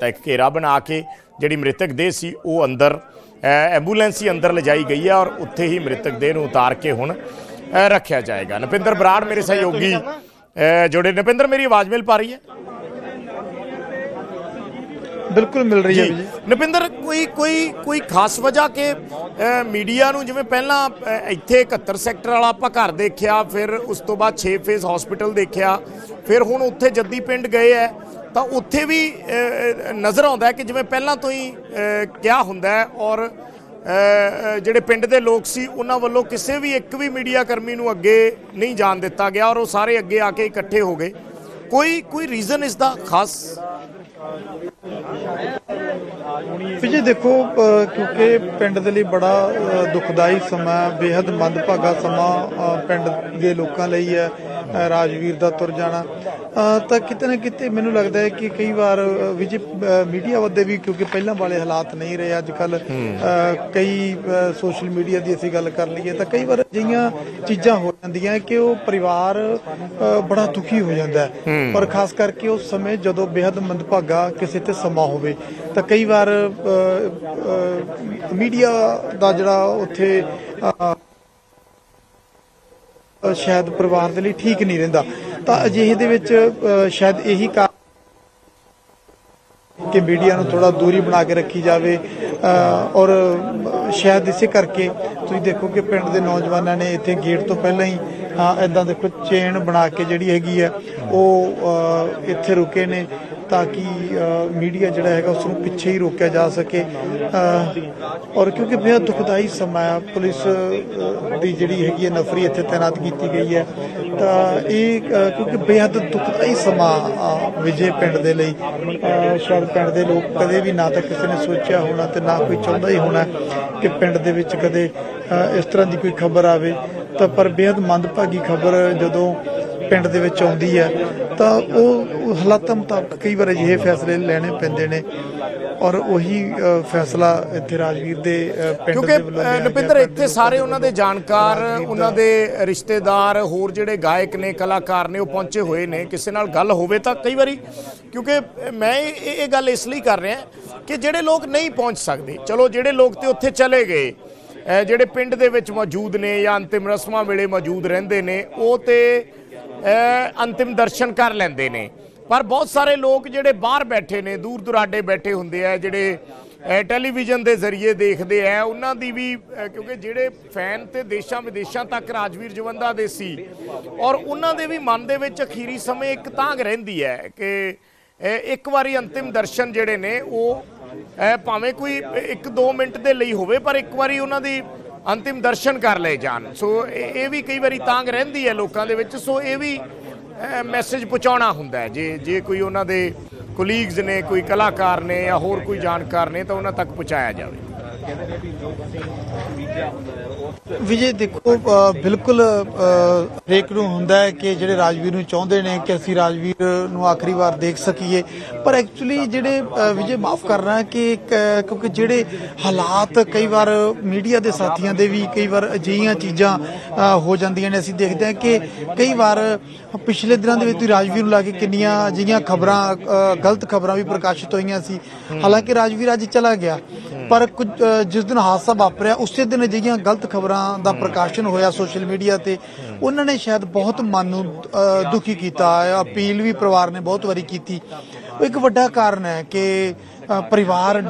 ਤਾਂ ਇੱਕ ਘੇਰਾ ਬਣਾ ਕੇ ਜਿਹੜੀ ਮ੍ਰਿਤਕ ਦੇਹ ਸੀ ਉਹ ਅੰਦਰ ਅ, ਐਂਬੂਲੈਂਸ ਹੀ ਅੰਦਰ ਲਿਜਾਈ ਗਈ ਹੈ ਔਰ ਉੱਥੇ ਹੀ ਮ੍ਰਿਤਕ ਦੇਹ ਨੂੰ ਉਤਾਰ ਕੇ ਹੁਣ ਰੱਖਿਆ ਜਾਏਗਾ। ਨਪਿੰਦਰ ਬਰਾੜ ਮੇਰੇ ਸਹਿਯੋਗੀ ਜੁੜੇ। ਨਪਿੰਦਰ ਮੇਰੀ ਆਵਾਜ਼ ਮਿਲ ਪਾ ਰਹੀ ਹੈ? ਬਿਲਕੁਲ ਮਿਲ ਰਹੀ ਹੈ ਜੀ। ਨਪਿੰਦਰ ਕੋਈ ਕੋਈ ਕੋਈ ਖਾਸ ਵਜ੍ਹਾ ਕਿ ਮੀਡੀਆ ਨੂੰ ਜਿਵੇਂ ਪਹਿਲਾਂ ਇੱਥੇ 71 ਸੈਕਟਰ ਵਾਲਾ ਆਪਾਂ ਘਰ ਦੇਖਿਆ ਫਿਰ ਉਸ ਤੋਂ ਬਾਅਦ 6 ਫੇਜ਼ ਹਸਪੀਟਲ ਦੇਖਿਆ ਫਿਰ ਹੁਣ ਉੱਥੇ ਜੱਦੀ ਪਿੰਡ ਗਏ ਹੈ ਤਾਂ ਉੱਥੇ ਵੀ ਨਜ਼ਰ ਆਉਂਦਾ ਕਿ ਜਿਵੇਂ ਪਹਿਲਾਂ ਤੋਂ ਹੀ ਕਿਹਾ ਹੁੰਦਾ ਹੈ ਔਰ ਜਿਹੜੇ ਪਿੰਡ ਦੇ ਲੋਕ ਸੀ ਉਹਨਾਂ ਵੱਲੋਂ ਕਿਸੇ ਵੀ ਇੱਕ ਵੀ ਮੀਡੀਆ ਕਰਮੀ ਨੂੰ ਅੱਗੇ ਨਹੀਂ ਜਾਣ ਦਿੱਤਾ ਗਿਆ ਔਰ ਉਹ ਸਾਰੇ ਅੱਗੇ ਆ ਕੇ ਇਕੱਠੇ ਹੋ ਗਏ। ਕੋਈ ਕੋਈ ਰੀਜ਼ਨ ਇਸ ਦਾ ਖਾਸ? ਜੀ ਦੇਖੋ ਕਿਉਂਕਿ ਪਿੰਡ ਦੇ ਲਈ ਬੜਾ ਦੁਖਦਾਈ ਸਮਾਂ ਬੇहद ਮੰਦਭਾਗਾ ਸਮਾਂ ਪਿੰਡ ਦੇ ਲੋਕਾਂ ਲਈ ਹੈ। ਰਾਜਵੀਰ ਦਾ ਤੁਰ ਜਾਣਾ। ਤਾਂ ਕਿਤੇ ਨਾ ਕਿਤੇ ਮੈਨੂੰ ਲੱਗਦਾ ਹੈ ਕਿ ਕਈ ਵਾਰ ਅ, ਮੀਡੀਆ ਵੱਦੇ ਵੀ ਕਿਉਂਕਿ ਪਹਿਲਾਂ ਵਾਲੇ ਹਾਲਾਤ ਨਹੀਂ ਰਹੇ ਅੱਜ ਕੱਲ ਕਈ ਸੋਸ਼ਲ ਮੀਡੀਆ ਦੀ ਅਸੀਂ ਗੱਲ ਕਰ ਲਈਏ ਤਾਂ ਕਈ ਵਾਰ ਅਜਿਹੀਆਂ ਚੀਜ਼ਾਂ ਹੋ ਜਾਂਦੀਆਂ ਕਿ ਉਹ ਪਰਿਵਾਰ ਬੜਾ ਦੁਖੀ ਹੋ ਜਾਂਦਾ ਹੈ। ਪਰ ਖਾਸ ਕਰਕੇ ਉਸ ਸਮੇਂ ਜਦੋਂ ਬੇहद ਮੰਦਭਾਗਾ ਕਿਸੇ ਤੇ ਸਮਾਂ ਹੋਵੇ ਤਾਂ ਕਈ ਵਾਰ ਮੀਡੀਆ ਦਾ ਜਿਹੜਾ ਉੱਥੇ ਸ਼ਾਇਦ ਪਰਿਵਾਰ ਦੇ ਲਈ ਠੀਕ ਨਹੀਂ ਰਹਿੰਦਾ। ਤਾਂ ਅਜਿਹੇ ਦੇ ਵਿੱਚ ਸ਼ਾਇਦ ਇਹੀ ਕਾਰਨ ਕਿ ਮੀਡੀਆ ਨੂੰ ਥੋੜਾ ਦੂਰੀ ਬਣਾ ਕੇ ਰੱਖੀ ਜਾਵੇ ਔਰ ਸ਼ਾਇਦ ਇਸੇ ਕਰਕੇ ਤੁਸੀਂ ਦੇਖੋ ਕਿ ਪਿੰਡ ਦੇ ਨੌਜਵਾਨਾਂ ਨੇ ਇੱਥੇ ਗੇਟ ਤੋਂ ਪਹਿਲਾਂ ਹੀ ਇਦਾਂ ਦੇਖੋ, ਚੇਨ ਬਣਾ ਕੇ ਜਿਹੜੀ ਹੈਗੀ ਹੈ, ਉਹ ਇੱਥੇ ਰੁਕੇ ਨੇ। ਤਾਂ ਕਿ ਮੀਡੀਆ ਜਿਹੜਾ ਹੈਗਾ ਉਸ ਨੂੰ ਪਿੱਛੇ ਹੀ ਰੋਕਿਆ ਜਾ ਸਕੇ। ਔਰ ਕਿਉਂਕਿ ਬਹੁਤ ਦੁਖਦਾਈ ਸਮਾਂ ਪੁਲਿਸ ਦੀ ਜਿਹੜੀ ਹੈਗੀ ਹੈ ਨਫਰੀ ਇੱਥੇ ਤਾਇਨਾਤ ਕੀਤੀ ਗਈ ਹੈ। ਤਾਂ ਇਹ ਕਿਉਂਕਿ ਬੇहद ਦੁਖਦਾਈ ਸਮਾਂ ਵਿਜੇ ਪਿੰਡ ਦੇ ਲਈ। ਸ਼ਾਇਦ ਪਿੰਡ ਦੇ ਲੋਕ ਕਦੇ ਵੀ ਨਾ ਤਾਂ ਕਿਸੇ ਨੇ ਸੋਚਿਆ ਹੋਣਾ ਤੇ ਨਾ ਕੋਈ ਚਾਹੁੰਦਾ ਹੀ ਹੋਣਾ ਕਿ ਪਿੰਡ ਦੇ ਵਿੱਚ ਕਦੇ ਇਸ ਤਰ੍ਹਾਂ ਦੀ ਕੋਈ ਖਬਰ ਆਵੇ। ਤਾਂ ਪਰ ਬੇहद ਮੰਦਭਾਗੀ ਖਬਰ ਜਦੋਂ ਪਿੰਡ ਦੇ ਵਿੱਚ ਆਉਂਦੀ ਹੈ ਤਾਂ ਉਹ ਹਾਲਾਤਾਂ ਮੁਤਾਬਕ ਕਈ ਵਾਰ ਅਜਿਹੇ ਫੈਸਲੇ ਲੈਣੇ ਪੈਂਦੇ ਨੇ ਔਰ ਉਹੀ ਫੈਸਲਾ ਇੱਥੇ ਰਾਜਵੀਰ ਦੇ ਪਿੰਡ ਕਿਉਂਕਿ ਦੇ ਵੱਲੋਂ ਗਿਆ। ਨਪਿੰਦਰ ਇੱਥੇ ਸਾਰੇ ਉਹਨਾਂ ਦੇ ਜਾਣਕਾਰ ਉਹਨਾਂ ਦੇ ਰਿਸ਼ਤੇਦਾਰ ਹੋਰ ਜਿਹੜੇ ਗਾਇਕ ਨੇ ਕਲਾਕਾਰ ਨੇ ਉਹ ਪਹੁੰਚੇ ਹੋਏ ਨੇ ਕਿਸੇ ਨਾਲ ਗੱਲ ਹੋਵੇ ਤਾਂ ਕਈ ਵਾਰੀ ਕਿਉਂਕਿ ਮੈਂ ਇਹ ਇਹ ਗੱਲ ਇਸ ਲਈ ਕਰ ਰਿਹਾ ਕਿ ਜਿਹੜੇ ਲੋਕ ਨਹੀਂ ਪਹੁੰਚ ਸਕਦੇ ਚਲੋ ਜਿਹੜੇ ਲੋਕ ਤੇ ਉੱਥੇ ਚਲੇ ਗਏ ਜਿਹੜੇ ਪਿੰਡ ਦੇ ਵਿੱਚ ਮੌਜੂਦ ਨੇ ਜਾਂ ਅੰਤਿਮ ਰਸਮਾਂ ਵੇਲੇ ਮੌਜੂਦ ਰਹਿੰਦੇ ਨੇ ਉਹ ਤੇ ਅੰਤਿਮ ਦਰਸ਼ਨ ਕਰ ਲੈਂਦੇ ਨੇ। ਪਰ ਬਹੁਤ ਸਾਰੇ ਲੋਕ ਜਿਹੜੇ ਬਾਹਰ ਬੈਠੇ ਨੇ, ਦੂਰ ਦੁਰਾਡੇ ਬੈਠੇ ਹੁੰਦੇ ਆ, ਜਿਹੜੇ ਟੈਲੀਵਿਜ਼ਨ ਦੇ ਜ਼ਰੀਏ ਦੇਖਦੇ ਆ, ਉਹਨਾਂ ਦੀ ਵੀ ਕਿਉਂਕਿ ਜਿਹੜੇ ਫੈਨ ਤੇ ਦੇਸ਼ਾਂ ਵਿਦੇਸ਼ਾਂ ਤੱਕ ਰਾਜਵੀਰ ਜਵੰਦਾ ਦੇ ਸੀ, ਔਰ ਉਹਨਾਂ ਦੇ ਵੀ ਮਨ ਦੇ ਵਿੱਚ ਅਖੀਰੀ ਸਮੇਂ ਇੱਕ ਤਾਂਗ ਰਹਿੰਦੀ ਹੈ ਕਿ ਇੱਕ ਵਾਰੀ ਅੰਤਿਮ ਦਰਸ਼ਨ ਜਿਹੜੇ ਨੇ, ਉਹ ਭਾਵੇਂ ਕੋਈ 1-2 ਮਿੰਟ ਦੇ ਲਈ ਹੋਵੇ, ਪਰ ਇੱਕ ਵਾਰੀ ਉਹਨਾਂ ਦੀ ਅੰਤਿਮ ਦਰਸ਼ਨ ਕਰ ਲਏ ਜਾਣ। ਸੋ ਇਹ ਇਹ ਵੀ ਕਈ ਵਾਰੀ ਤਾਂਗ ਰਹਿੰਦੀ ਹੈ ਲੋਕਾਂ ਦੇ ਵਿੱਚ। ਸੋ ਇਹ ਵੀ ਮੈਸੇਜ ਪਹੁੰਚਾਉਣਾ ਹੁੰਦਾ ਹੈ। ਜੇ ਜੇ ਕੋਈ ਉਹਨਾਂ ਦੇ ਕੋਲੀਗਸ ਨੇ, ਕੋਈ ਕਲਾਕਾਰ ਨੇ ਜਾਂ ਹੋਰ ਕੋਈ ਜਾਣਕਾਰ ਨੇ ਤਾਂ ਉਹਨਾਂ ਤੱਕ ਪਹੁੰਚਾਇਆ ਜਾਵੇ। ਵਿਜੇ ਦੇਖੋ ਬਿਲਕੁਲ ਹਰੇਕ ਨੂੰ ਹੁੰਦਾ ਹੈ ਕਿ ਜਿਹੜੇ ਰਾਜਵੀਰ ਨੂੰ ਚਾਹੁੰਦੇ ਨੇ ਕਿ ਅਸੀਂ ਰਾਜਵੀਰ ਨੂੰ ਆਖਰੀ ਵਾਰ ਦੇਖ ਸਕੀਏ, ਪਰ ਐਕਚੁਅਲੀ ਜਿਹੜੇ ਵਿਜੇ ਮਾਫ ਕਰਨਾ ਕਿ ਕਿਉਂਕਿ ਜਿਹੜੇ ਹਾਲਾਤ ਕਈ ਵਾਰ ਮੀਡੀਆ ਦੇ ਸਾਥੀਆਂ ਦੇ ਵੀ ਕਈ ਵਾਰ ਅਜਿਹੀਆਂ ਚੀਜ਼ਾਂ ਹੋ ਜਾਂਦੀਆਂ ਨੇ। ਅਸੀਂ ਦੇਖਦੇ ਹਾਂ ਕਿ ਕਈ ਵਾਰ ਪਿਛਲੇ ਦਿਨਾਂ ਦੇ ਵਿੱਚ ਰਾਜਵੀਰ ਨੂੰ ਲਾ ਕੇ ਕਿੰਨੀਆਂ ਅਜਿਹੀਆਂ ਖਬਰਾਂ ਗਲਤ ਖਬਰਾਂ ਵੀ ਪ੍ਰਕਾਸ਼ਿਤ ਹੋਈਆਂ ਸੀ। ਹਾਲਾਂਕਿ ਰਾਜਵੀਰ ਅੱਜ ਚਲਾ ਗਿਆ। ਪਰ ਕੁਝ ਜਿਸ ਦਿਨ ਹਾਦਸਾ ਵਾਪਰਿਆ ਉਸੇ ਦਿਨ ਅਜਿਹੀਆਂ ਗਲਤ ਖਬਰਾਂ ਦਾ ਪ੍ਰਕਾਸ਼ਨ ਹੋਇਆ ਸੋਸ਼ਲ ਮੀਡੀਆ ਤੇ। ਉਹਨਾਂ ਨੇ ਸ਼ਾਇਦ ਬਹੁਤ ਮਨ ਨੂੰ ਦੁਖੀ ਕੀਤਾ ਅਪੀਲ ਵੀ ਪਰਿਵਾਰ ਨੇ ਬਹੁਤ ਵਾਰੀ ਕੀਤੀ। ਉਹ ਇੱਕ ਵੱਡਾ ਕਾਰਨ ਹੈ ਕਿ ਪਰਿਵਾਰ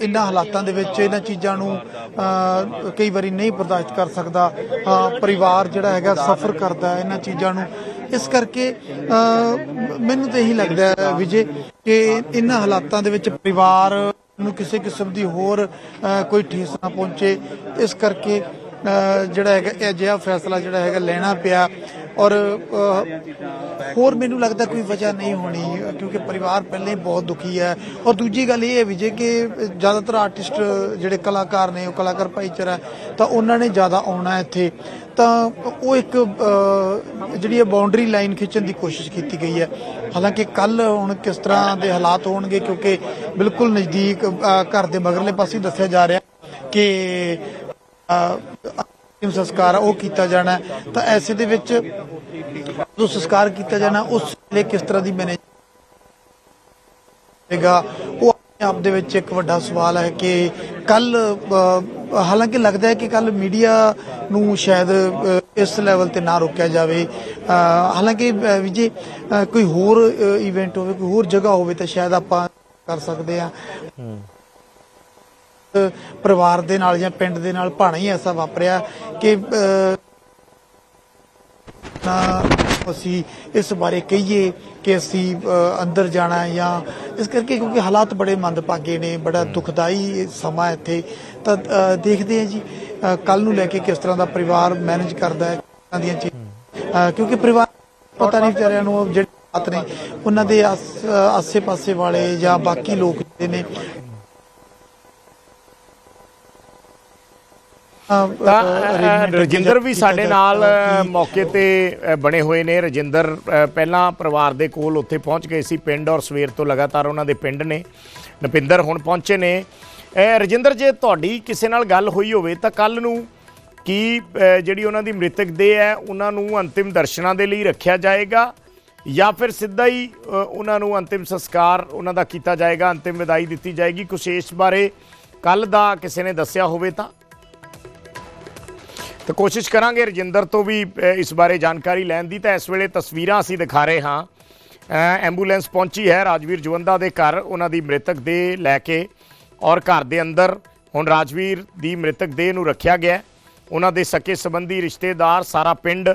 ਇਹਨਾਂ ਹਾਲਾਤਾਂ ਦੇ ਵਿੱਚ ਇਹਨਾਂ ਚੀਜ਼ਾਂ ਨੂੰ ਕਈ ਵਾਰੀ ਨਹੀਂ ਬਰਦਾਸ਼ਤ ਕਰ ਸਕਦਾ। ਪਰਿਵਾਰ ਜਿਹੜਾ ਹੈਗਾ ਸਫਰ ਕਰਦਾ ਹੈ ਇਹਨਾਂ ਚੀਜ਼ਾਂ ਨੂੰ। ਇਸ ਕਰਕੇ ਮੈਨੂੰ ਤਾਂ ਇਹੀ ਲੱਗਦਾ ਵਿਜੇ ਕਿ ਇਹਨਾਂ ਹਾਲਾਤਾਂ ਦੇ ਵਿੱਚ ਪਰਿਵਾਰ ਨੂੰ ਕਿਸੇ ਕਿਸਮ ਦੀ ਹੋਰ ਕੋਈ ਠੇਸ ਨਾ ਪਹੁੰਚੇ। ਇਸ ਕਰਕੇ ਜਿਹੜਾ ਹੈਗਾ, ਇਹ ਅਜਿਹਾ ਫੈਸਲਾ ਜਿਹੜਾ ਹੈਗਾ ਲੈਣਾ ਪਿਆ। ਔਰ ਹੋਰ ਮੈਨੂੰ ਲੱਗਦਾ ਕੋਈ ਵਜ੍ਹਾ ਨਹੀਂ ਹੋਣੀ, ਕਿਉਂਕਿ ਪਰਿਵਾਰ ਪਹਿਲੇ ਹੀ ਬਹੁਤ ਦੁਖੀ ਹੈ। ਔਰ ਦੂਜੀ ਗੱਲ ਇਹ ਹੈ ਵਿਜੇ ਕਿ ਜ਼ਿਆਦਾਤਰ ਆਰਟਿਸਟ ਜਿਹੜੇ ਕਲਾਕਾਰ ਨੇ, ਉਹ ਕਲਾਕਾਰ ਭਾਈਚਾਰਾ, ਤਾਂ ਉਹਨਾਂ ਨੇ ਜ਼ਿਆਦਾ ਆਉਣਾ ਇੱਥੇ। ਤਾਂ ਉਹ ਇੱਕ ਜਿਹੜੀ ਹੈ ਬਾਉਂਡਰੀ ਲਾਈਨ ਖਿੱਚਣ ਦੀ ਕੋਸ਼ਿਸ਼ ਕੀਤੀ ਗਈ ਹੈ। ਹਾਲਾਂਕਿ ਕੱਲ ਹੁਣ ਕਿਸ ਤਰ੍ਹਾਂ ਦੇ ਹਾਲਾਤ ਹੋਣਗੇ, ਕਿਉਂਕਿ ਬਿਲਕੁਲ ਨਜ਼ਦੀਕ ਘਰ ਦੇ ਮਗਰਲੇ ਪਾਸੇ ਦੱਸਿਆ ਜਾ ਰਿਹਾ ਕਿ ਅੰਤਿਮ ਸੰਸਕਾਰ ਉਹ ਕੀਤਾ ਜਾਣਾ ਤਾਂ ਐਸੇ ਦੇ ਵਿੱਚ ਜੋ ਸੰਸਕਾਰ ਕੀਤਾ ਜਾਣਾ, ਉਸ ਵੇਲੇ ਕਿਸ ਤਰ੍ਹਾਂ ਦੀ ਮੈਨੇਜ ਹੋਵੇਗਾ ਉਹ ਆਪਣੇ ਆਪ ਦੇ ਵਿੱਚ ਇੱਕ ਵੱਡਾ ਸਵਾਲ ਹੈ ਕਿ ਕੱਲ ਹਾਲਾਂਕਿ ਲੱਗਦਾ ਹੈ ਕਿ ਕੱਲ ਮੀਡੀਆ ਨੂੰ ਸ਼ਾਇਦ ਇਸ ਲੈਵਲ ਤੇ ਨਾ ਰੋਕਿਆ ਜਾਵੇ। ਹਾਲਾਂਕਿ ਵਿਜੇ ਕੋਈ ਹੋਰ ਇਵੈਂਟ ਹੋਵੇ ਕੋਈ ਹੋਰ ਜਗ੍ਹਾ ਹੋਵੇ ਤਾਂ ਸ਼ਾਇਦ ਆਪਾਂ ਕਰ ਸਕਦੇ ਆ ਪਰਿਵਾਰ ਦੇ ਨਾਲ ਜਾਂ ਪਿੰਡ ਦੇ ਨਾਲ ਭਾਣਾ ਹੀ ਐਸਾ ਵਾਪਰਿਆ ਕਿ ਅਸੀਂ ਇਸ ਬਾਰੇ ਕਹੀਏ ਕਿ ਅਸੀਂ ਅੰਦਰ ਜਾਣਾ ਹੈ ਜਾਂ ਇਸ ਕਰਕੇ ਕਿਉਂਕਿ ਹਾਲਾਤ ਬੜੇ ਮੰਦਭਾਗੇ ਨੇ ਬੜਾ ਦੁਖਦਾਈ ਸਮਾਂ ਇੱਥੇ। ਤਾਂ ਦੇਖਦੇ ਹਾਂ ਜੀ ਕੱਲ ਨੂੰ ਲੈ ਕੇ ਕਿਸ ਤਰ੍ਹਾਂ ਦਾ ਪਰਿਵਾਰ ਮੈਨੇਜ ਕਰਦਾ ਹੈ ਤਰ੍ਹਾਂ ਦੀਆਂ ਚੀਜ਼ਾਂ ਕਿਉਂਕਿ ਪਰਿਵਾਰ ਪਤਾ ਨਹੀਂ ਵਿਚਾਰਿਆਂ ਨੂੰ ਜਿਹੜੇ ਹਾਲਾਤ ਨੇ ਉਹਨਾਂ ਦੇ ਆਸੇ-ਪਾਸੇ ਵਾਲੇ ਜਾਂ ਬਾਕੀ ਲੋਕ ਜਿਹੜੇ ਨੇ ਤਾਂ ਰਜਿੰਦਰ ਵੀ ਸਾਡੇ ਨਾਲ ਮੌਕੇ ਤੇ ਬਣੇ ਹੋਏ ਨੇ। ਰਜਿੰਦਰ ਪਹਿਲਾਂ ਪਰਿਵਾਰ ਦੇ ਕੋਲ ਉੱਥੇ ਪਹੁੰਚ ਗਏ ਸੀ ਪਿੰਡ ਔਰ ਸਵੇਰ ਤੋਂ ਲਗਾਤਾਰ ਉਹਨਾਂ ਦੇ ਪਿੰਡ ਨੇ। ਨਪਿੰਦਰ ਹੁਣ ਪਹੁੰਚੇ ਨੇ। ਰਜਿੰਦਰ ਜੇ ਤੁਹਾਡੀ ਕਿਸੇ ਨਾਲ ਗੱਲ ਹੋਈ ਹੋਵੇ ਤਾਂ ਕੱਲ ਨੂੰ ਕੀ ਜਿਹੜੀ ਉਹਨਾਂ ਦੀ ਮ੍ਰਿਤਕ ਦੇਹ ਹੈ ਉਹਨਾਂ ਨੂੰ ਅੰਤਿਮ ਦਰਸ਼ਨਾਂ ਦੇ ਲਈ ਰੱਖਿਆ ਜਾਏਗਾ? ਜਾਂ ਫਿਰ ਸਿੱਧਾ ਹੀ ਉਹਨਾਂ ਨੂੰ ਅੰਤਿਮ ਸੰਸਕਾਰ ਉਹਨਾਂ ਦਾ ਕੀਤਾ ਜਾਏਗਾ ਅੰਤਿਮ ਵਿਦਾਈ ਦਿੱਤੀ ਜਾਏਗੀ? ਕੁਛ ਇਸ ਬਾਰੇ ਕੱਲ ਦਾ ਕਿਸੇ ਨੇ ਦੱਸਿਆ ਹੋਵੇ ਤਾਂ? ਤਾਂ ਕੋਸ਼ਿਸ਼ ਕਰਾਂਗੇ ਰਜਿੰਦਰ ਤੋਂ ਵੀ ਇਸ ਬਾਰੇ ਜਾਣਕਾਰੀ ਲੈਣ ਦੀ। ਤਾਂ ਇਸ ਵੇਲੇ ਤਸਵੀਰਾਂ ਅਸੀਂ ਦਿਖਾ ਰਹੇ ਹਾਂ। ਐਂਬੂਲੈਂਸ ਪਹੁੰਚੀ ਹੈ ਰਾਜਵੀਰ ਜਵੰਦਾ ਦੇ ਘਰ, ਉਹਨਾਂ ਦੀ ਮ੍ਰਿਤਕ ਦੇਹ ਲੈ ਕੇ ਔਰ ਘਰ ਦੇ ਅੰਦਰ। ਹੁਣ ਰਾਜਵੀਰ ਦੀ ਮ੍ਰਿਤਕ ਦੇਹ ਨੂੰ ਰੱਖਿਆ ਗਿਆ ਉਹਨਾਂ ਦੇ ਸਕੇ ਸੰਬੰਧੀ ਰਿਸ਼ਤੇਦਾਰ ਸਾਰਾ ਪਿੰਡ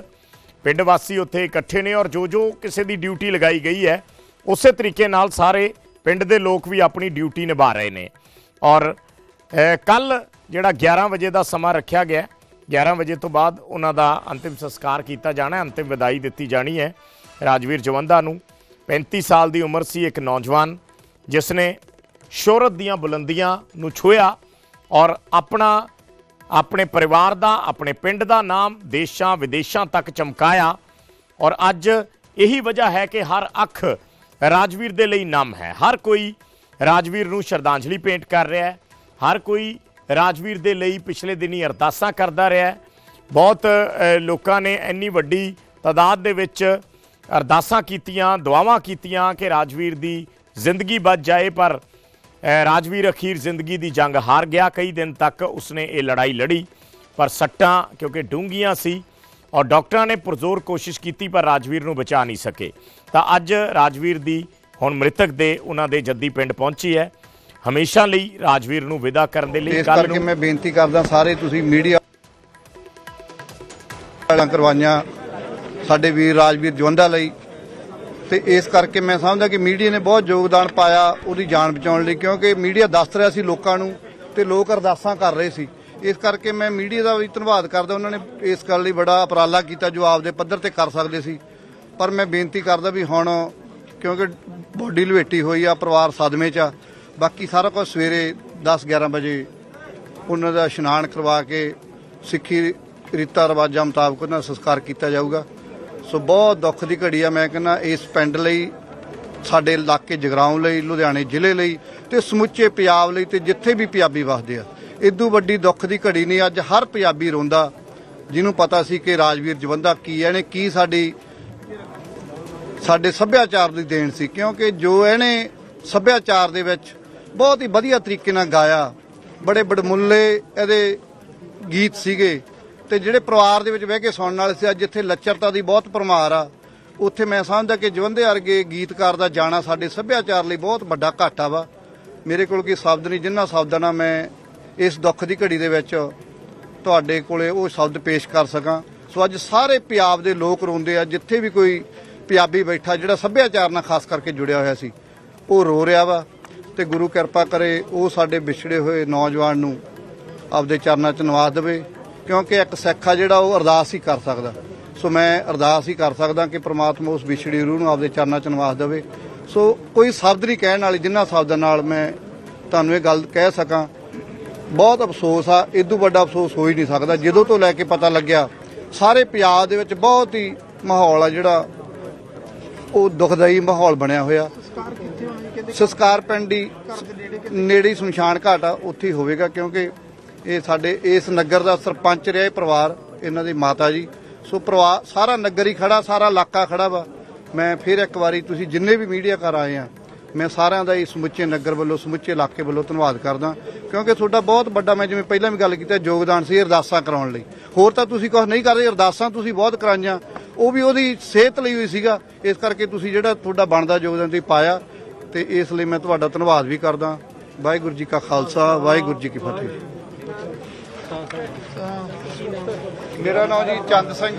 ਪਿੰਡ ਵਾਸੀ ਉੱਥੇ ਇਕੱਠੇ ਨੇ ਔਰ ਜੋ ਜੋ ਕਿਸੇ ਦੀ ਡਿਊਟੀ ਲਗਾਈ ਗਈ ਹੈ, ਉਸੇ ਤਰੀਕੇ ਨਾਲ ਸਾਰੇ ਪਿੰਡ ਦੇ ਲੋਕ ਵੀ ਆਪਣੀ ਡਿਊਟੀ ਨਿਭਾ ਰਹੇ ਨੇ। ਔਰ ਕੱਲ ਜਿਹੜਾ 11 ਵਜੇ ਦਾ ਸਮਾਂ ਰੱਖਿਆ ਗਿਆ 11 ਵਜੇ ਤੋਂ ਬਾਅਦ ਉਹਨਾਂ ਦਾ ਅੰਤਿਮ ਸੰਸਕਾਰ ਕੀਤਾ ਜਾਣਾ ਹੈ, ਅੰਤਿਮ ਵਿਦਾਈ ਦਿੱਤੀ ਜਾਣੀ ਹੈ ਰਾਜਵੀਰ ਜਵੰਦਾ ਨੂੰ। 35 ਸਾਲ ਦੀ ਉਮਰ ਸੀ ਇੱਕ ਨੌਜਵਾਨ, ਜਿਸ ਨੇ ਸ਼ੋਹਰਤ ਦੀਆਂ ਬੁਲੰਦੀਆਂ ਨੂੰ ਛੂਹਿਆ ਔਰ ਆਪਣਾ, ਆਪਣੇ ਪਰਿਵਾਰ ਦਾ, ਆਪਣੇ ਪਿੰਡ ਦਾ ਨਾਮ ਦੇਸ਼ਾਂ ਵਿਦੇਸ਼ਾਂ ਤੱਕ ਚਮਕਾਇਆ ਔਰ ਅੱਜ ਇਹੀ ਵਜ੍ਹਾ ਹੈ ਕਿ ਹਰ ਅੱਖ ਰਾਜਵੀਰ ਦੇ ਲਈ ਨਮ ਹੈ। ਹਰ ਕੋਈ ਰਾਜਵੀਰ ਨੂੰ ਸ਼ਰਧਾਂਜਲੀ ਭੇਂਟ ਕਰ ਰਿਹਾ ਹੈ, ਹਰ ਕੋਈ ਰਾਜਵੀਰ ਦੇ ਲਈ ਪਿਛਲੇ ਦਿਨੀ ਅਰਦਾਸਾਂ ਕਰਦਾ ਰਿਹਾ ਬਹੁਤ ਲੋਕਾਂ ਨੇ ਇੰਨੀ ਵੱਡੀ ਤਾਦਾਦ ਦੇ ਵਿੱਚ ਅਰਦਾਸਾਂ ਕੀਤੀਆਂ, ਦੁਆਵਾਂ ਕੀਤੀਆਂ ਕਿ ਰਾਜਵੀਰ ਦੀ ਜ਼ਿੰਦਗੀ ਬਚ ਜਾਏ, ਪਰ ਰਾਜਵੀਰ ਅਖੀਰ ਜ਼ਿੰਦਗੀ ਦੀ ਜੰਗ ਹਾਰ ਗਿਆ। ਕਈ ਦਿਨ ਤੱਕ ਉਸਨੇ ਇਹ ਲੜਾਈ ਲੜੀ, ਪਰ ਸੱਟਾਂ ਕਿਉਂਕਿ ਡੂੰਘੀਆਂ ਸੀ ਔਰ ਡਾਕਟਰਾਂ ਨੇ ਪੁਰਜ਼ੋਰ ਕੋਸ਼ਿਸ਼ ਕੀਤੀ, ਪਰ ਰਾਜਵੀਰ ਨੂੰ ਬਚਾ ਨਹੀਂ ਸਕੇ। ਤਾਂ ਅੱਜ ਰਾਜਵੀਰ ਦੀ ਹੁਣ ਮ੍ਰਿਤਕ ਦੇ ਉਹਨਾਂ ਦੇ ਜੱਦੀ ਪਿੰਡ ਪਹੁੰਚੀ ਹੈ। ਹਮੇਸ਼ਾ ਲਈ ਰਾਜਵੀਰ ਨੂੰ ਵਿਦਾ ਕਰਨ ਦੇ ਲਈ ਇਸ ਕੱਲ ਕਰਕੇ ਨੂੰ ਮੈਂ ਬੇਨਤੀ ਕਰਦਾ ਸਾਰੇ ਤੁਸੀਂ ਮੀਡੀਆ ਵਾਲਿਆਂ ਕਰਵਾਈਆਂ ਸਾਡੇ ਵੀਰ ਰਾਜਵੀਰ ਜਵੰਦਾ ਲਈ। ਤੇ ਇਸ ਕਰਕੇ ਮੈਂ ਸਮਝਦਾ ਕਿ ਮੀਡੀਆ ਨੇ ਬਹੁਤ ਯੋਗਦਾਨ ਪਾਇਆ ਉਹਦੀ ਜਾਨ ਬਚਾਉਣ ਲਈ ਕਿਉਂਕਿ ਮੀਡੀਆ ਦੱਸ ਰਿਹਾ ਸੀ ਲੋਕਾਂ ਨੂੰ ਤੇ ਲੋਕ ਅਰਦਾਸਾਂ ਕਰ ਰਹੇ ਸੀ। ਇਸ ਕਰਕੇ ਮੈਂ ਮੀਡੀਆ ਦਾ ਵੀ ਧੰਨਵਾਦ ਕਰਦਾ। ਉਹਨਾਂ ਨੇ ਇਸ ਗੱਲ ਲਈ ਬੜਾ ਉਪਰਾਲਾ ਕੀਤਾ ਜੋ ਆਪਦੇ ਪੱਧਰ ਤੇ ਕਰ ਸਕਦੇ ਸੀ। ਪਰ ਮੈਂ ਬੇਨਤੀ ਕਰਦਾ ਵੀ ਹੁਣ ਕਿਉਂਕਿ ਬੋਡੀ ਲਵੇਟੀ ਹੋਈ ਆ ਪਰਿਵਾਰ ਸਦਮੇ 'ਚ ਆ ਬਾਕੀ ਸਾਰਾ ਕੁਝ ਸਵੇਰੇ 10 11 ਵਜੇ ਉਹਨਾਂ ਦਾ ਇਸ਼ਨਾਨ ਕਰਵਾ ਕੇ ਸਿੱਖੀ ਰੀਤਾਂ ਰਿਵਾਜਾਂ ਮੁਤਾਬਕ ਉਹਨਾਂ ਦਾ ਸੰਸਕਾਰ ਕੀਤਾ ਜਾਊਗਾ। ਸੋ ਬਹੁਤ ਦੁੱਖ ਦੀ ਘੜੀ ਆ, ਮੈਂ ਕਹਿੰਦਾ ਇਸ ਪਿੰਡ ਲਈ, ਸਾਡੇ ਇਲਾਕੇ ਜਗਰਾਉਂ ਲਈ, ਲੁਧਿਆਣੇ ਜ਼ਿਲ੍ਹੇ ਲਈ ਤੇ ਸਮੁੱਚੇ ਪੰਜਾਬ ਲਈ ਤੇ ਜਿੱਥੇ ਵੀ ਪੰਜਾਬੀ ਵਸਦੇ ਆ। ਇਦੋਂ ਵੱਡੀ ਦੁੱਖ ਦੀ ਘੜੀ ਨਹੀਂ, ਅੱਜ ਹਰ ਪੰਜਾਬੀ ਰੋਂਦਾ। ਜਿਹਨੂੰ ਪਤਾ ਸੀ ਕਿ ਰਾਜਵੀਰ ਜਵੰਦਾ ਕੀ ਹੈ ਇਹਨੇ ਕੀ ਸਾਡੀ, ਸਾਡੇ ਸੱਭਿਆਚਾਰ ਦੀ ਦੇਣ ਸੀ, ਕਿਉਂਕਿ ਜੋ ਇਹਨੇ ਸੱਭਿਆਚਾਰ ਦੇ ਵਿੱਚ ਬਹੁਤ ਹੀ ਵਧੀਆ ਤਰੀਕੇ ਨਾਲ ਗਾਇਆ। ਬੜੇ ਬੜਮੁੱਲੇ ਇਹਦੇ ਗੀਤ ਸੀਗੇ। ਤੇ ਜਿਹੜੇ ਪਰਿਵਾਰ ਦੇ ਵਿੱਚ ਬਹਿ ਕੇ ਸੁਣਨ ਵਾਲੇ ਸੀ, ਅੱਜ ਜਿੱਥੇ ਲੱਚਰਤਾ ਦੀ ਬਹੁਤ ਪਰਮਾਰ ਆ। ਉੱਥੇ ਮੈਂ ਸਮਝਦਾ ਕਿ ਜਵੰਦੇ ਵਰਗੇ ਗੀਤਕਾਰ ਦਾ ਜਾਣਾ ਸਾਡੇ ਸੱਭਿਆਚਾਰ ਲਈ ਬਹੁਤ ਵੱਡਾ ਘਾਟਾ ਵਾ। ਮੇਰੇ ਕੋਲ ਕੀ ਸ਼ਬਦ ਨਹੀਂ, ਜਿੰਨਾ ਸ਼ਬਦਾਂ ਨਾਲ ਮੈਂ ਇਸ ਦੁੱਖ ਦੀ ਘੜੀ ਦੇ ਵਿੱਚ ਤੁਹਾਡੇ ਕੋਲੇ ਉਹ ਸ਼ਬਦ ਪੇਸ਼ ਕਰ ਸਕਾਂ। ਸੋ ਅੱਜ ਸਾਰੇ ਪੰਜਾਬ ਦੇ ਲੋਕ ਰੋਂਦੇ ਆ, ਜਿੱਥੇ ਵੀ ਕੋਈ ਪੰਜਾਬੀ ਬੈਠਾ, ਜਿਹੜਾ ਸੱਭਿਆਚਾਰ ਨਾਲ ਖਾਸ ਕਰਕੇ ਜੁੜਿਆ ਹੋਇਆ ਸੀ, ਉਹ ਰੋ ਰਿਹਾ ਵਾ। ਤੇ ਗੁਰੂ ਕਿਰਪਾ ਕਰੇ ਉਹ ਸਾਡੇ ਵਿਛੜੇ ਹੋਏ ਨੌਜਵਾਨ ਨੂੰ ਆਪਦੇ ਚਰਨਾਂ 'ਚ ਨਿਵਾਸ ਦੇਵੇ, ਕਿਉਂਕਿ ਇੱਕ ਸਿੱਖ ਆ ਜਿਹੜਾ ਉਹ ਅਰਦਾਸ ਹੀ ਕਰ ਸਕਦਾ। ਸੋ ਮੈਂ ਅਰਦਾਸ ਹੀ ਕਰ ਸਕਦਾ ਕਿ ਪ੍ਰਮਾਤਮਾ ਉਸ ਵਿਛੜੀ ਰੂਹ ਨੂੰ ਆਪਦੇ ਚਰਨਾਂ 'ਚ ਨਿਵਾਸ ਦੇਵੇ। ਸੋ ਕੋਈ ਸ਼ਬਦ ਨਹੀਂ ਕਹਿਣ ਵਾਲੀ, ਜਿੰਨਾ ਸ਼ਬਦਾਂ ਨਾਲ ਮੈਂ ਤੁਹਾਨੂੰ ਇਹ ਗੱਲ ਕਹਿ ਸਕਾਂ, ਬਹੁਤ ਅਫਸੋਸ ਆ ਇਦੋਂ ਵੱਡਾ ਅਫਸੋਸ ਹੋ ਹੀ ਨਹੀਂ ਸਕਦਾ। ਜਦੋਂ ਤੋਂ ਲੈ ਕੇ ਪਤਾ ਲੱਗਿਆ, ਸਾਰੇ ਪੰਜਾਬ ਦੇ ਵਿੱਚ ਬਹੁਤ ਹੀ ਮਾਹੌਲ ਆ ਜਿਹੜਾ, ਉਹ ਦੁਖਦਾਈ ਮਾਹੌਲ ਬਣਿਆ ਹੋਇਆ। ਸੰਸਕਾਰ ਪਿੰਡ ਦੀ ਨੇੜੇ ਸ਼ਮਸ਼ਾਨ ਘਾਟ ਆ, ਉੱਥੇ ਹੀ ਹੋਵੇਗਾ ਕਿਉਂਕਿ ਇਹ ਸਾਡੇ ਇਸ ਨਗਰ ਦਾ ਸਰਪੰਚ ਰਿਹਾ ਇਹ ਪਰਿਵਾਰ, ਇਹਨਾਂ ਦੀ ਮਾਤਾ ਜੀ। ਸੋ ਪਰਿਵਾਰ ਸਾਰਾ ਨਗਰ ਹੀ ਖੜਾ, ਸਾਰਾ ਇਲਾਕਾ ਖੜਾ ਵਾ। ਮੈਂ ਫਿਰ ਇੱਕ ਵਾਰੀ ਤੁਸੀਂ ਜਿੰਨੇ ਵੀ ਮੀਡੀਆ ਘਰ ਆਏ ਆ, ਮੈਂ ਸਾਰਿਆਂ ਦਾ ਹੀ ਸਮੁੱਚੇ ਨਗਰ ਵੱਲੋਂ, ਸਮੁੱਚੇ ਇਲਾਕੇ ਵੱਲੋਂ ਧੰਨਵਾਦ ਕਰਦਾ। ਕਿਉਂਕਿ ਤੁਹਾਡਾ ਬਹੁਤ ਵੱਡਾ, ਮੈਂ ਜਿਵੇਂ ਪਹਿਲਾਂ ਵੀ ਗੱਲ ਕੀਤੀ ਯੋਗਦਾਨ ਸੀ ਅਰਦਾਸਾਂ ਕਰਾਉਣ ਲਈ। ਹੋਰ ਤਾਂ ਤੁਸੀਂ ਕੁਝ ਨਹੀਂ ਕਰਦੇ ਅਰਦਾਸਾਂ ਤੁਸੀਂ ਬਹੁਤ ਕਰਾਈਆਂ। ਉਹ ਵੀ ਉਹਦੀ ਸਿਹਤ ਲਈ ਹੋਈ ਸੀਗਾ। ਇਸ ਕਰਕੇ ਤੁਸੀਂ ਜਿਹੜਾ ਤੁਹਾਡਾ ਬਣਦਾ ਯੋਗਦਾਨ ਤੁਸੀਂ ਪਾਇਆ। ਤੇ ਇਸ ਲਈ ਮੈਂ ਤੁਹਾਡਾ ਧੰਨਵਾਦ ਵੀ ਕਰਦਾ। ਵਾਹਿਗੁਰੂ ਜੀ ਕਾ ਖਾਲਸਾ, ਵਾਹਿਗੁਰੂ ਜੀ ਕੀ ਫਤਿਹ। ਮੇਰਾ ਨਾਮ ਜੀ ਚੰਦ ਸਿੰਘ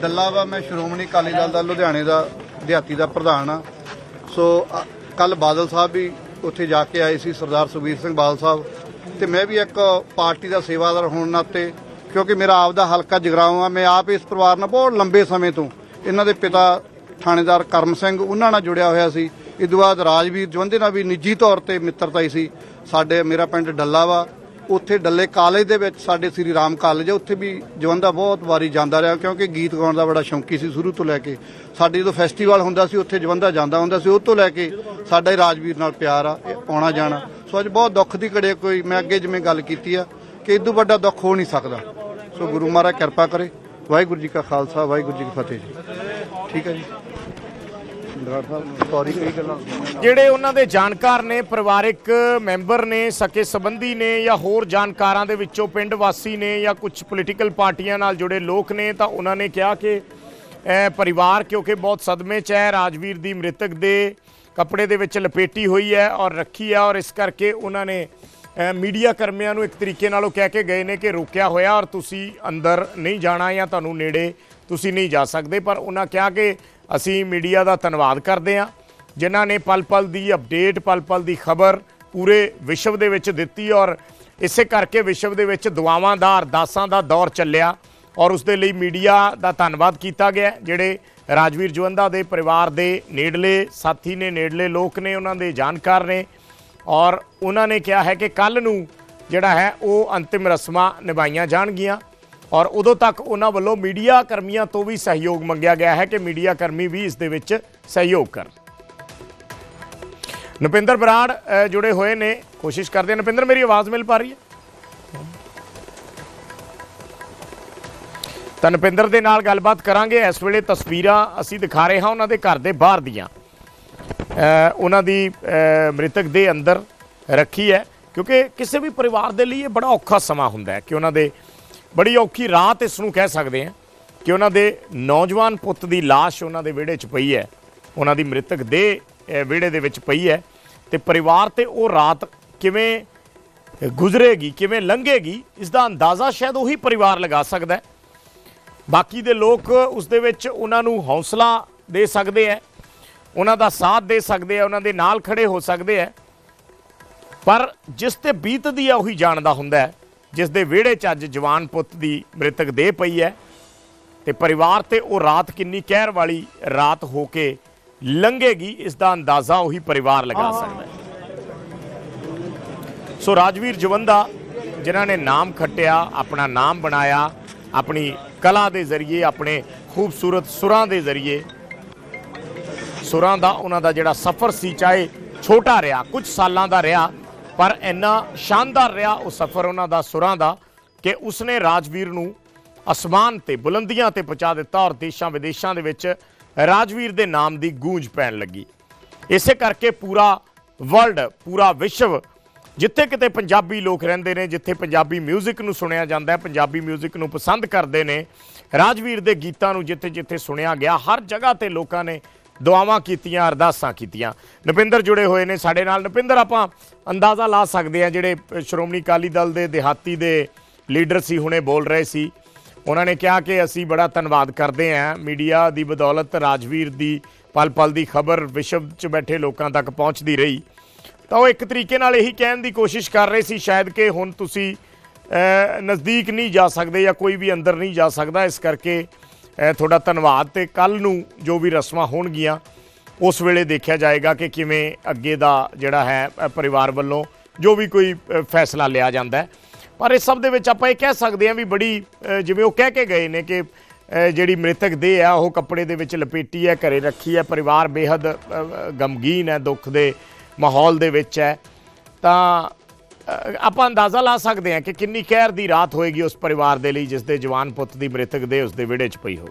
ਦੱਲਾ ਵਾ, ਮੈਂ ਸ਼੍ਰੋਮਣੀ ਅਕਾਲੀ ਦਲ ਦਾ, ਲੁਧਿਆਣੇ ਦਾ ਦਿਹਾਤੀ ਦਾ ਪ੍ਰਧਾਨ ਆ। ਸੋ ਕੱਲ ਬਾਦਲ ਸਾਹਿਬ ਵੀ ਉੱਥੇ ਜਾ ਕੇ ਆਏ ਸੀ, ਸਰਦਾਰ ਸੁਖਬੀਰ ਸਿੰਘ ਬਾਦਲ ਸਾਹਿਬ। ਤੇ ਮੈਂ ਵੀ ਇੱਕ ਪਾਰਟੀ ਦਾ ਸੇਵਾਦਾਰ ਹੋਣ ਨਾਤੇ, ਕਿਉਂਕਿ ਮੇਰਾ ਆਪ ਦਾ ਹਲਕਾ ਜਗਰਾਉਂ ਆ, ਮੈਂ ਆਪ ਇਸ ਪਰਿਵਾਰ ਨਾਲ ਬਹੁਤ ਲੰਬੇ ਸਮੇਂ ਤੋਂ ਇਹਨਾਂ ਦੇ ਪਿਤਾ ਥਾਣੇਦਾਰ ਕਰਮ ਸਿੰਘ, ਉਹਨਾਂ ਨਾਲ ਜੁੜਿਆ ਹੋਇਆ ਸੀ। ਇਸ ਤੋਂ ਬਾਅਦ ਰਾਜਵੀਰ ਜਵੰਦੇ ਨਾਲ ਵੀ ਨਿੱਜੀ ਤੌਰ ਤੇ ਮਿੱਤਰਤਾ ਹੀ ਸੀ। ਸਾਡੇ, ਮੇਰਾ ਪਿੰਡ ਡੱਲਾ ਵਾ। ਉੱਥੇ ਡੱਲੇ ਕਾਲਜ ਦੇ ਵਿੱਚ ਸਾਡੇ ਸ੍ਰੀ ਰਾਮ ਕਾਲਜ ਹੈ ਉੱਥੇ ਵੀ ਜਵੰਦਾ ਬਹੁਤ ਵਾਰੀ ਜਾਂਦਾ ਰਿਹਾ ਕਿਉਂਕਿ ਗੀਤ ਗਾਉਣ ਦਾ ਬੜਾ ਸ਼ੌਂਕੀ ਸੀ ਸ਼ੁਰੂ ਤੋਂ ਲੈ ਕੇ। ਸਾਡੇ ਜਦੋਂ ਫੈਸਟੀਵਲ ਹੁੰਦਾ ਸੀ, ਉੱਥੇ ਜਵੰਦਾ ਜਾਂਦਾ ਹੁੰਦਾ ਸੀ, ਉਹ ਤੋਂ ਲੈ ਕੇ ਸਾਡਾ ਹੀ ਰਾਜਵੀਰ ਨਾਲ ਪਿਆਰ ਆ, ਇਹ ਆਉਣਾ ਜਾਣਾ। ਸੋ ਅੱਜ ਬਹੁਤ ਦੁੱਖ ਦੀ ਘੜੀ ਕੋਈ, ਮੈਂ ਅੱਗੇ ਜਿਵੇਂ ਗੱਲ ਕੀਤੀ ਆ ਕਿ ਇਦੋਂ ਵੱਡਾ ਦੁੱਖ ਹੋ ਨਹੀਂ ਸਕਦਾ। ਸੋ ਗੁਰੂ ਮਹਾਰਾਜ ਕਿਰਪਾ ਕਰੇ। ਵਾਹਿਗੁਰੂ ਜੀ ਕਾ ਖਾਲਸਾ, ਵਾਹਿਗੁਰੂ ਜੀ ਕੀ ਫਤਿਹ ਜੀ। ਠੀਕ ਹੈ ਜੀ। ਡਾਕਟਰ ਸਾਹਿਬ ਸੌਰੀ। ਕਈ ਗੱਲਾਂ ਜਿਹੜੇ ਉਹਨਾਂ ਦੇ ਜਾਣਕਾਰ ਨੇ ਪਰਿਵਾਰਕ ਮੈਂਬਰ ਨੇ ਸਕੇ ਸੰਬੰਧੀ ਨੇ ਜਾਂ ਹੋਰ ਜਾਣਕਾਰਾਂ ਦੇ ਵਿੱਚੋਂ ਪਿੰਡ ਵਾਸੀ ਨੇ ਜਾਂ ਕੁਝ ਪੋਲੀਟੀਕਲ ਪਾਰਟੀਆਂ ਨਾਲ ਜੁੜੇ ਲੋਕ ਨੇ ਤਾਂ ਉਹਨਾਂ ਨੇ ਕਿਹਾ ਕਿ ਇਹ ਪਰਿਵਾਰ ਕਿਉਂਕਿ ਬਹੁਤ ਸਦਮੇ 'ਚ ਹੈ ਰਾਜਵੀਰ ਦੀ ਮ੍ਰਿਤਕ ਦੇ ਕੱਪੜੇ ਦੇ ਵਿੱਚ ਲਪੇਟੀ ਹੋਈ ਹੈ ਔਰ ਰੱਖੀ ਹੈ ਔਰ ਇਸ ਕਰਕੇ ਉਹਨਾਂ ਨੇ ਮੀਡੀਆ ਕਰਮੀਆਂ ਨੂੰ ਇੱਕ ਤਰੀਕੇ ਨਾਲ ਉਹ ਕਹਿ ਕੇ ਗਏ ਨੇ ਕਿ ਰੋਕਿਆ ਹੋਇਆ ਔਰ ਤੁਸੀਂ ਅੰਦਰ ਨਹੀਂ ਜਾਣਾ ਜਾਂ ਤੁਹਾਨੂੰ ਨੇੜੇ ਤੁਸੀਂ ਨਹੀਂ ਜਾ ਸਕਦੇ। ਪਰ ਉਹਨਾਂ ਕਿਹਾ ਕਿ ਅਸੀਂ ਮੀਡੀਆ ਦਾ ਧੰਨਵਾਦ ਕਰਦੇ ਹਾਂ। ਜਿਨ੍ਹਾਂ ਨੇ ਪਲ-ਪਲ ਦੀ ਅਪਡੇਟ ਪਲ-ਪਲ ਦੀ ਖਬਰ ਪੂਰੇ ਵਿਸ਼ਵ ਦੇ ਵਿੱਚ ਦਿੱਤੀ ਔਰ ਇਸੇ ਕਰਕੇ ਵਿਸ਼ਵ ਦੇ ਵਿੱਚ ਦੁਆਵਾਂ ਦਾ ਅਰਦਾਸਾਂ ਦਾ ਦੌਰ ਚੱਲਿਆ ਔਰ ਉਸ ਦੇ ਲਈ ਮੀਡੀਆ ਦਾ ਧੰਨਵਾਦ ਕੀਤਾ ਗਿਆ ਜਿਹੜੇ ਰਾਜਵੀਰ ਜਵੰਦਾ ਦੇ ਪਰਿਵਾਰ ਦੇ ਨੇੜਲੇ ਸਾਥੀ ਨੇ, ਨੇੜਲੇ ਲੋਕ ਨੇ, ਉਹਨਾਂ ਦੇ ਜਾਣਕਾਰ ਨੇ ਔਰ ਉਹਨਾਂ ਨੇ ਕਿਹਾ ਹੈ ਕਿ ਕੱਲ ਨੂੰ ਜਿਹੜਾ ਹੈ ਉਹ ਅੰਤਿਮ ਰਸਮਾਂ ਨਿਭਾਈਆਂ ਜਾਣਗੀਆਂ। ਔਰ ਉਦੋਂ ਤੱਕ ਉਹਨਾਂ ਵੱਲੋਂ ਮੀਡੀਆ ਕਰਮੀਆਂ ਤੋਂ ਵੀ ਸਹਿਯੋਗ ਮੰਗਿਆ ਗਿਆ ਹੈ ਕਿ ਮੀਡੀਆ ਕਰਮੀ ਵੀ ਇਸ ਦੇ ਵਿੱਚ ਸਹਿਯੋਗ ਕਰਨ। ਨਪਿੰਦਰ ਬਰਾੜ ਜੁੜੇ ਹੋਏ ਨੇ। ਕੋਸ਼ਿਸ਼ ਕਰਦੇ ਨਪਿੰਦਰ, ਮੇਰੀ ਆਵਾਜ਼ ਮਿਲ ਪਾ ਰਹੀ ਹੈ? ਤਾਂ ਨਪਿੰਦਰ ਦੇ ਨਾਲ ਗੱਲਬਾਤ ਕਰਾਂਗੇ। ਇਸ ਵੇਲੇ ਤਸਵੀਰਾਂ ਅਸੀਂ ਦਿਖਾ ਰਹੇ ਹਾਂ ਉਹਨਾਂ ਦੇ ਘਰ ਦੇ ਬਾਹਰ ਦੀਆਂ। ਉਹਨਾਂ ਦੀ ਮ੍ਰਿਤਕ ਦੇ ਅੰਦਰ ਰੱਖੀ ਹੈ। ਕਿਉਂਕਿ ਕਿਸੇ ਵੀ ਪਰਿਵਾਰ ਦੇ ਲਈ ਇਹ ਬੜਾ ਔਖਾ ਸਮਾਂ ਹੁੰਦਾ ਹੈ ਕਿ ਉਹਨਾਂ ਦੇ ਬੜੀ ਔਖੀ ਰਾਤ ਇਸ ਨੂੰ ਕਹਿ ਸਕਦੇ ਹਾਂ ਕਿ ਉਹਨਾਂ ਦੇ ਨੌਜਵਾਨ ਪੁੱਤ ਦੀ ਲਾਸ਼ ਉਹਨਾਂ ਦੇ ਵਿਹੜੇ 'ਚ ਪਈ ਹੈ। ਉਹਨਾਂ ਦੀ ਮ੍ਰਿਤਕ ਦੇਹ ਵਿਹੜੇ ਦੇ ਵਿੱਚ ਪਈ ਹੈ ਤੇ ਪਰਿਵਾਰ ਤੇ ਉਹ ਰਾਤ ਕਿਵੇਂ ਗੁਜ਼ਰੇਗੀ, ਕਿਵੇਂ ਲੰਘੇਗੀ ਇਸ ਦਾ ਅੰਦਾਜ਼ਾ ਸ਼ਾਇਦ ਉਹੀ ਪਰਿਵਾਰ ਲਗਾ ਸਕਦਾ ਹੈ। ਬਾਕੀ ਦੇ ਲੋਕ ਉਸ ਦੇ ਵਿੱਚ ਉਹਨਾਂ ਨੂੰ ਹੌਸਲਾ ਦੇ ਸਕਦੇ ਹੈ, ਉਹਨਾਂ ਦਾ ਸਾਥ ਦੇ ਸਕਦੇ ਆ ਉਹਨਾਂ ਦੇ ਨਾਲ ਖੜੇ ਹੋ ਸਕਦੇ ਆ ਪਰ ਜਿਸ ਤੇ ਬੀਤਦੀ ਆ ਉਹੀ ਜਾਣਦਾ ਹੁੰਦਾ ਹੈ ਜਿਸ ਦੇ ਵਿਹੜੇ 'ਚ ਅੱਜ ਜਵਾਨ ਪੁੱਤ ਦੀ ਮ੍ਰਿਤਕ ਦੇਹ ਪਈ ਹੈ। ਤੇ ਪਰਿਵਾਰ ਤੇ ਉਹ ਰਾਤ ਕਿੰਨੀ ਕਹਿਰ ਵਾਲੀ ਰਾਤ ਹੋ ਕੇ ਲੰਘੇਗੀ ਇਸ ਦਾ ਅੰਦਾਜ਼ਾ ਉਹੀ ਪਰਿਵਾਰ ਲਗਾ ਸਕਦਾ ਹੈ। ਸੋ ਰਾਜਵੀਰ ਜਵੰਦਾ ਜਿਨ੍ਹਾਂ ਨੇ ਨਾਮ ਖੱਟਿਆ ਆਪਣਾ ਨਾਮ ਬਣਾਇਆ ਆਪਣੀ ਕਲਾ ਦੇ ਜ਼ਰੀਏ ਆਪਣੇ ਖੂਬਸੂਰਤ ਸੁਰਾਂ ਦੇ ਜ਼ਰੀਏ ਸੁਰਾਂ ਦਾ ਉਹਨਾਂ ਦਾ ਜਿਹੜਾ ਸਫ਼ਰ ਸੀ ਚਾਹੇ ਛੋਟਾ ਰਿਹਾ ਕੁਝ ਸਾਲਾਂ ਦਾ ਰਿਹਾ ਪਰ ਇੰਨਾ ਸ਼ਾਨਦਾਰ ਰਿਹਾ ਉਹ ਸਫ਼ਰ ਉਹਨਾਂ ਦਾ ਸੁਰਾਂ ਦਾ ਕਿ ਉਸਨੇ ਰਾਜਵੀਰ ਨੂੰ ਅਸਮਾਨ ਤੇ ਬੁਲੰਦੀਆਂ ਤੇ ਪਹੁੰਚਾ ਦਿੱਤਾ ਔਰ ਦੇਸ਼ਾਂ ਵਿਦੇਸ਼ਾਂ ਦੇ ਵਿੱਚ ਰਾਜਵੀਰ ਦੇ ਨਾਮ ਦੀ ਗੂੰਜ ਪੈਣ ਲੱਗੀ ਇਸੇ ਕਰਕੇ ਪੂਰਾ ਵਰਲਡ ਪੂਰਾ ਵਿਸ਼ਵ ਜਿੱਥੇ ਕਿਤੇ ਪੰਜਾਬੀ ਲੋਕ ਰਹਿੰਦੇ ਨੇ ਜਿੱਥੇ ਪੰਜਾਬੀ 뮤직 ਨੂੰ ਸੁਣਿਆ ਜਾਂਦਾ ਹੈ ਪੰਜਾਬੀ 뮤직 ਨੂੰ ਪਸੰਦ ਕਰਦੇ ਨੇ ਰਾਜਵੀਰ ਦੇ ਗੀਤਾਂ ਨੂੰ ਜਿੱਥੇ ਜਿੱਥੇ ਸੁਣਿਆ ਗਿਆ ਹਰ ਜਗ੍ਹਾ ਤੇ ਲੋਕਾਂ ਨੇ ਦੁਆਵਾਂ ਕੀਤੀਆਂ, ਅਰਦਾਸਾਂ ਕੀਤੀਆਂ। ਨਪਿੰਦਰ ਜੁੜੇ ਹੋਏ ਨੇ ਸਾਡੇ ਨਾਲ। ਨਪਿੰਦਰ, ਆਪਾਂ ਅੰਦਾਜ਼ਾ ਲਾ ਸਕਦੇ ਆ ਜਿਹੜੇ ਸ਼੍ਰੋਮਣੀ ਅਕਾਲੀ ਦਲ ਦੇ ਦਿਹਾਤੀ ਦੇ ਲੀਡਰ ਸੀ, ਹੁਣੇ ਬੋਲ ਰਹੇ ਸੀ। ਉਹਨਾਂ ਨੇ ਕਿਹਾ ਕਿ ਅਸੀਂ ਬੜਾ ਧੰਨਵਾਦ ਕਰਦੇ ਹਾਂ ਮੀਡੀਆ ਦੀ ਬਦੌਲਤ, ਰਾਜਵੀਰ ਦੀ ਪਲ ਪਲ ਦੀ ਖਬਰ ਵਿਸ਼ਵ 'ਚ ਬੈਠੇ ਲੋਕਾਂ ਤੱਕ ਪਹੁੰਚਦੀ ਰਹੀ। ਤਾਂ ਉਹ ਇੱਕ ਤਰੀਕੇ ਨਾਲ ਇਹੀ ਕਹਿਣ ਦੀ ਕੋਸ਼ਿਸ਼ ਕਰ ਰਹੇ ਸੀ, ਸ਼ਾਇਦ ਕਿ ਹੁਣ ਤੁਸੀਂ ਨਜ਼ਦੀਕ ਨਹੀਂ ਜਾ ਸਕਦੇ ਜਾਂ ਕੋਈ ਵੀ ਅੰਦਰ ਨਹੀਂ ਜਾ ਸਕਦਾ। ਇਸ ਕਰਕੇ ਤੁਹਾਡਾ ਧੰਨਵਾਦ ਤੇ ਕੱਲ ਨੂੰ ਜੋ ਵੀ ਰਸਮਾਂ ਹੋਣਗੀਆਂ, ਉਸ ਵੇਲੇ ਦੇਖਿਆ ਜਾਏਗਾ ਕਿ ਕਿਵੇਂ ਅੱਗੇ ਦਾ ਜਿਹੜਾ ਹੈ ਪਰਿਵਾਰ ਵੱਲੋਂ ਜੋ ਵੀ ਕੋਈ ਫੈਸਲਾ ਲਿਆ ਜਾਂਦਾ ਪਰ ਇਸ ਸਭ ਦੇ ਵਿੱਚ ਆਪਾਂ ਇਹ ਕਹਿ ਸਕਦੇ ਹਾਂ ਵੀ ਬੜੀ ਜਿਵੇਂ ਉਹ ਕਹਿ ਕੇ ਗਏ ਨੇ ਕਿ ਜਿਹੜੀ ਮ੍ਰਿਤਕ ਦੇਹ ਆ, ਉਹ ਕੱਪੜੇ ਦੇ ਵਿੱਚ ਲਪੇਟੀ ਹੈ, ਘਰੇ ਰੱਖੀ ਹੈ, ਪਰਿਵਾਰ ਬੇਹੱਦ ਗਮਗੀਨ ਹੈ, ਦੁੱਖ ਦੇ ਮਾਹੌਲ ਦੇ ਵਿੱਚ ਹੈ। ਤਾਂ ਆਪਾਂ ਅੰਦਾਜ਼ਾ ਲਾ ਸਕਦੇ ਹਾਂ ਕਿ ਕਿੰਨੀ ਕਹਿਰ ਦੀ ਰਾਤ ਹੋਏਗੀ ਉਸ ਪਰਿਵਾਰ ਦੇ ਲਈ ਜਿਸ ਦੇ ਜਵਾਨ ਪੁੱਤ ਦੀ ਮ੍ਰਿਤਕ ਦੇਹ ਉਸ ਦੇ ਵਿਹੜੇ 'ਚ ਪਈ ਹੋ